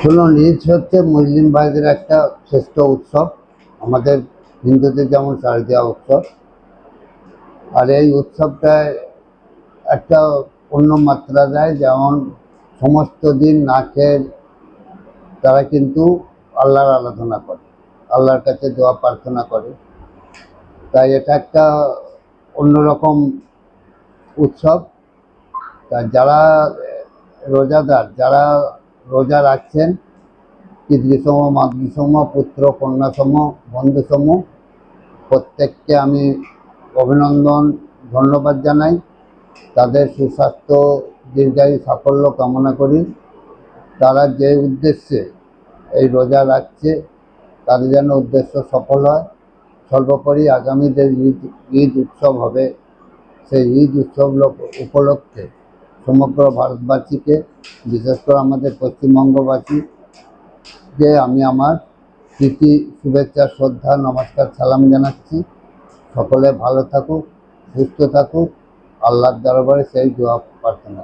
শুনুন ঈদ হচ্ছে মুসলিম ভাইদের একটা শ্রেষ্ঠ উৎসব, আমাদের হিন্দুদের যেমন শারদীয়া উৎসব। আর এই উৎসবটায় একটা অন্য মাত্রা দেয়, যেমন সমস্ত দিন না খেয়ে তারা কিন্তু আল্লাহর আরাধনা করে, আল্লাহর কাছে দোয়া প্রার্থনা করে। তাই এটা একটা অন্যরকম উৎসব। তা যারা রোজাদার, যারা রোজা রাখছেন পিতৃসম মাতৃসম পুত্র কন্যাসম বন্ধুসম প্রত্যেককে আমি অভিনন্দন, ধন্যবাদ জানাই। তাদের সুস্বাস্থ্য, দীর্ঘায়ু সাফল্য কামনা করি। তারা যে উদ্দেশ্যে এই রোজা রাখছে, তাদের যেন উদ্দেশ্য সফল হয়। সর্বোপরি আগামী যে ঈদ উৎসব হবে, সেই ঈদ উৎসব লোক- উপলক্ষে সমগ্র ভারতবাসীকে, বিশেষ করে আমাদের পশ্চিমবঙ্গবাসীকে আমি আমার প্রীতি, শুভেচ্ছা, শ্রদ্ধা, নমস্কার, সালাম জানাচ্ছি সকলে ভালো থাকুক, সুস্থ থাকুক আল্লাহর দরবারে সেই দোয়া প্রার্থনা।